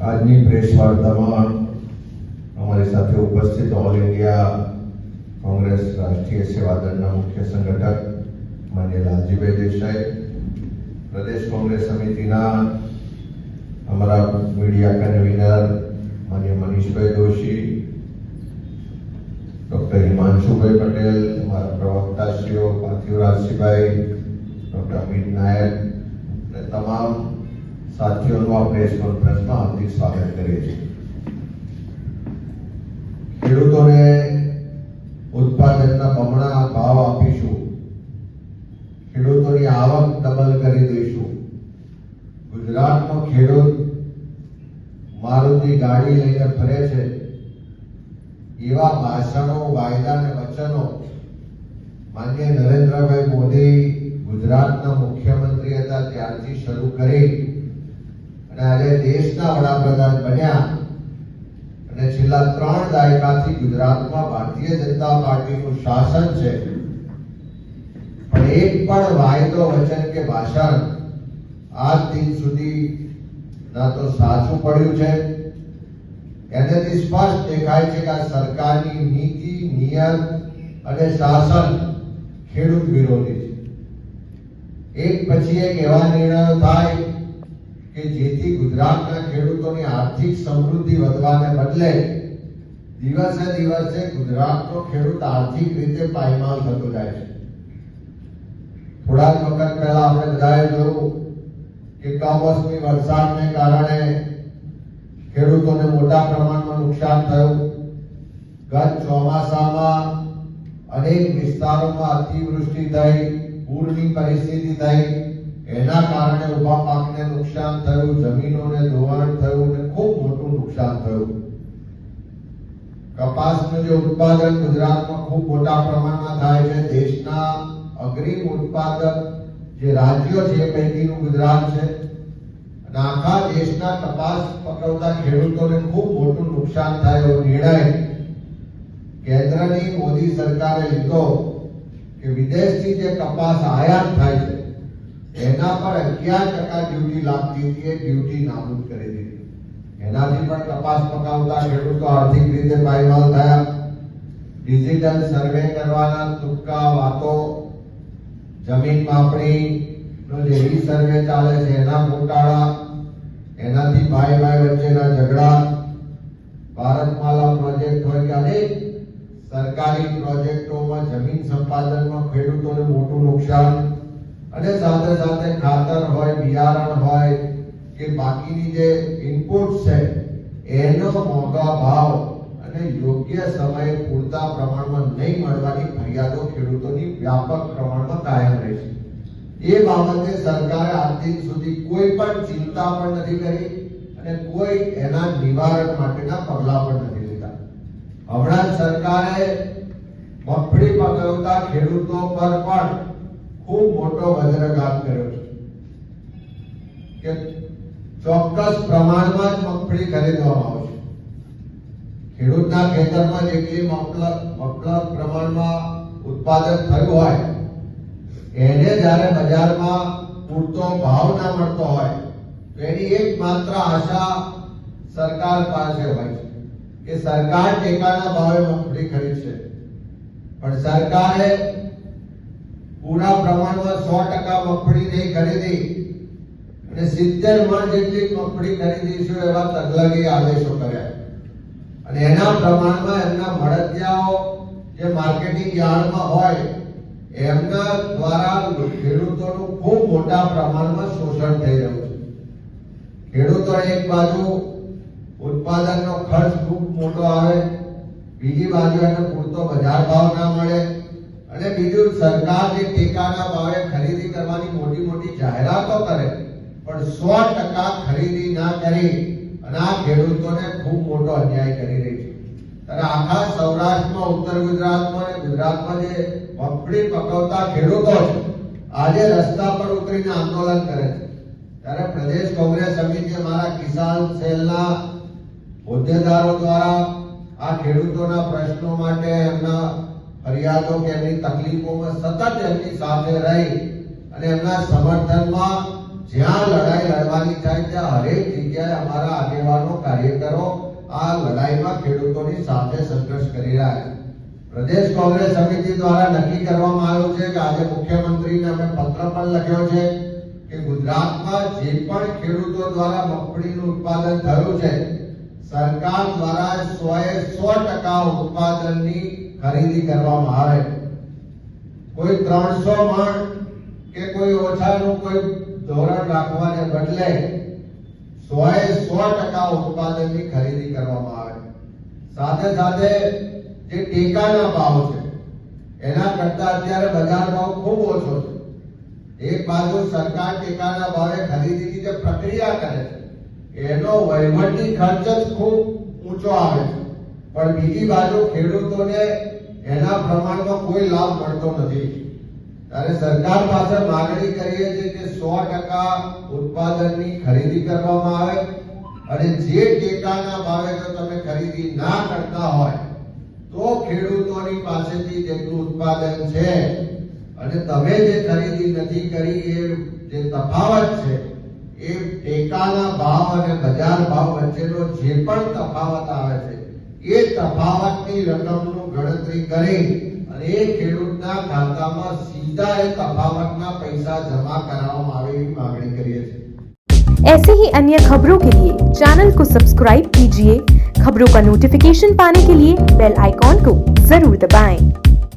આજની પ્રેસ વાર્તામાં અમારી સાથે ઉપસ્થિત ઓલ ઇન્ડિયા કોંગ્રેસ રાષ્ટ્રીય સેવા દળના મુખ્ય સંગઠક માન્ય લાલજીભાઈ દેસાઈ, પ્રદેશ કોંગ્રેસ સમિતિના અમારા મીડિયા કન્વીનર માન્ય મનીષભાઈ જોશી ડોક્ટર હિમાંશુભાઈ પટેલ, અમારા પ્રવક્તાશ્રીઓ પાર્થિવરાજસિંહભાઈ ડોક્ટર અમિત નાયક અને તમામ સાથીઓનું આ પ્રેસ કોન્ફરન્સમાં હાર્દિક સ્વાગત કરીએ છીએ. ખેડૂતોને ઉત્પાદનના બમણા ભાવ આપીશું. ખેડૂતોની આવક ડબલ કરી દઈશું. ગુજરાતનો ખેડૂત મારુતિ ગાડી લઈને ફરે છે. એવા ભાષણો, વાયદા અને વચનો માન્ય નરેન્દ્રભાઈ મોદી ગુજરાતના મુખ્યમંત્રી હતા, ત્યારથી શરૂ કરી અને આજે દેશના વડાપ્રધાન બન્યા. અને છેલ્લા ત્રણ દાયકાથી ગુજરાતમાં ભારતીય જનતા પાર્ટીનું શાસન છે. પણ એક પણ વાયદો વચન કે ભાષણ આજ દિન સુધી ના તો સાચું પડ્યું છે. એનાથી સ્પષ્ટ દેખાય છે કે આ સરકારની નીતિ, નિયમ અને શાસન ખેડૂત વિરોધી છે. એક પછી એક એવા નિર્ણયો થાય કે જેથી ગુજરાતના ખેડૂતોની આર્થિક સમૃદ્ધિ વધવાને બદલે દિવસે દિવસે ગુજરાતનો ખેડૂત આર્થિક રીતે પાયમાલ થતો જાય છે. થોડા જ વખત પહેલા આપણે બધાએ જોયું કે કમોસમી વરસાદને કારણે ખેડૂતોને મોટા પ્રમાણમાં નુકસાન થયું. ગત ચોમાસામાં અનેક વિસ્તારોમાં અતિવૃષ્ટિ થઈ, પૂરની પરિસ્થિતિ થઈ. એના કારણે ઊભા પાકને નુકસાન થયું, જમીનોને ધોવાણ થયું ને ખૂબ મોટું નુકસાન થયું. કપાસનું જે ઉત્પાદન ગુજરાતમાં ખૂબ મોટા પ્રમાણમાં થાય છે, દેશના અગ્રીમ ઉત્પાદક જે રાજ્યો છે પૈકીનું ગુજરાત છે. અને આખા દેશના કપાસ પકવતા ખેડૂતોને ખૂબ મોટું નુકસાન થાય એવો નિર્ણય કેન્દ્રની મોદી સરકારે લીધો કે વિદેશથી જે કપાસ આયાત થાય છે એના પર અગિયાર ટકા ડ્યુટી લાગતી હતી, એ ડ્યુટી નાબૂદ કરી દીધી. એનાથી પણ કપાસ પકાવતા ખેડૂતો આર્થિક રીતે પાયમાલ થયા. ડિજિટલ સર્વે કરવાના તુક્કા વાતો, જમીન માપણી, નો જે રી સર્વે ચાલે છે, એના ગોટાળા એનાથી ભાઈ ભાઈ વચ્ચેના ઝઘડા, ભારતમાલા પ્રોજેક્ટ હોય કે અનેક સરકારી પ્રોજેક્ટોમાં જમીન સંપાદનમાં ખેડૂતોને મોટું નુકસાન અને સાથે સાથે ખાતર હોય, બિયારણ હોય, કે બાકીની જે ઇનપુટ છે, એનો મોંઘા ભાવ અને યોગ્ય સમયે પૂરતા પ્રમાણમાં નહીં મળવાની ફરિયાદો ખેડૂતોની વ્યાપક પ્રમાણમાં કાયમ રહે છે એ બાબતે સરકારે આજ સુધી કોઈ પણ ચિંતા પણ નથી કરી અને કોઈ એના નિવારણ માટેના પગલા પણ નથી લીધા. હમણાં સરકારે મગફળી પકવતા ખેડૂતો પર પણ ખૂબ મોટો વજ્રઘાત કર્યો છે. કે ચોક્કસ પ્રમાણમાં જ મગફળી ખરીદવામાં આવશે ખેડૂતના ખેતરમાં જેટલી મફલર પ્રમાણમાં ઉત્પાદન થયું હોય, એને જ્યારે બજારમાં પૂરતો ભાવ ના મળતો હોય, તો એની એકમાત્ર આશા સરકાર પાસે હોય છે કે સરકાર ટેકાના ભાવે મગફળી ખરીદશે. પણ સરકારે પૂરા પ્રમાણમાં સો ટકા મગફળી નહીં ખરીદી. અને સિત્તેર મણ જેટલી મગફળી ખરીદીશું એવા તગલગી આદેશો કર્યા. અને એના પ્રમાણમાં એમના મળતિયાઓ જે માર્કેટિંગ યાર્ડમાં હોય, એમના દ્વારા ખેડૂતોનું ખૂબ મોટા પ્રમાણમાં શોષણ થઈ રહ્યું છે. ખેડૂતો એક બાજુ ઉત્પાદનનો ખર્ચ ખૂબ મોટો આવે, બીજી બાજુ એને પૂરતો બજાર ભાવ ના મળે અને બીજું, સરકાર જે ટેકાના ભાવે ખરીદી કરવાની મોટી મોટી જાહેરાતો કરે, પણ સો ટકા ખરીદી ના કરી, અને આ ખેડૂતોને ખૂબ મોટો અન્યાય કરી રહી છે. ત્યારે આખા સૌરાષ્ટ્રમાં, ઉત્તર ગુજરાતમાં અને ગુજરાતમાં જે મગફળી પકવતા ખેડૂતો છે, આજે રસ્તા પર ઉતરીને આંદોલન કરે છે. ત્યારે પ્રદેશ કોંગ્રેસ સમિતિ અમારા કિસાન સેલના હોદ્દેદારો દ્વારા આ ખેડૂતોના પ્રશ્નો માટે એમના ફરિયાદો કે એમની તકલીફોમાં સતત એમની સાથે રહી અને એમના સમર્થનમાં જ્યાં લડાઈ લડવાની થાય ત્યાં હરેક જગ્યાએ અમારા આગેવાનો, કાર્યકરો આ લડાઈમાં ખેડૂતોની સાથે સંઘર્ષ કરી રહ્યા છે. પ્રદેશ કોંગ્રેસ સમિતિ દ્વારા નક્કી કરવામાં આવ્યું છે કે આજે મુખ્યમંત્રીને અમે પત્ર પણ લખ્યો છે કે ગુજરાતમાં જે પણ ખેડૂતો દ્વારા મગફળીનું ઉત્પાદન થયું છે, સરકાર દ્વારા સોએ સો ટકા ઉત્પાદનની ખરીદી કરવામાં આવે. કોઈ ત્રણસો મણ કે કોઈ ઓછાનું કોઈ ધોરણ રાખવાને બદલે સોએ સો ટકા ઉત્પાદનની ખરીદી કરવામાં આવે. સાથે સાથે જે ટેકાના ભાવ છે, એના કરતા અત્યારે બજાર ભાવ ખૂબ ઓછો છે. એક બાજુ સરકાર ટેકાના ભાવે ખરીદીની જે પ્રક્રિયા કરે છે, એનો વહીવટી ખર્ચ જ ખૂબ ઊંચો આવે છે. પણ બીજી બાજુ ખેડૂતોને એના પ્રમાણમાં કોઈ લાભ મળતો નથી. ત્યારે સરકાર પાસે માગણી કરીએ છીએ કે સો ટકા ઉત્પાદનની ખરીદી કરવામાં આવે અને જે ટેકાના ભાવે જો તમે ખરીદી ના કરતા હોય, તો ખેડૂતોની પાસેથી જેટલું ઉત્પાદન છે અને તમે જે ખરીદી નથી કરી એ જે તફાવત છે, એ ટેકાના ભાવ અને બજાર ભાવ વચ્ચેનો જે પણ તફાવત આવે છે એ તફાવતની રકમનું ગણતરી કરી અને એ ખેડૂતના ખાતામાં સીધા એ તફાવતના પૈસા જમા કરાવવામાં આવે એવી માંગણી કરીએ છીએ ऐसे ही अन्य खबरों के लिए चैनल को सब्सक्राइब कीजिए खबरों का नोटिफिकेशन पाने के लिए बेल आइकॉन को जरूर दबाएं।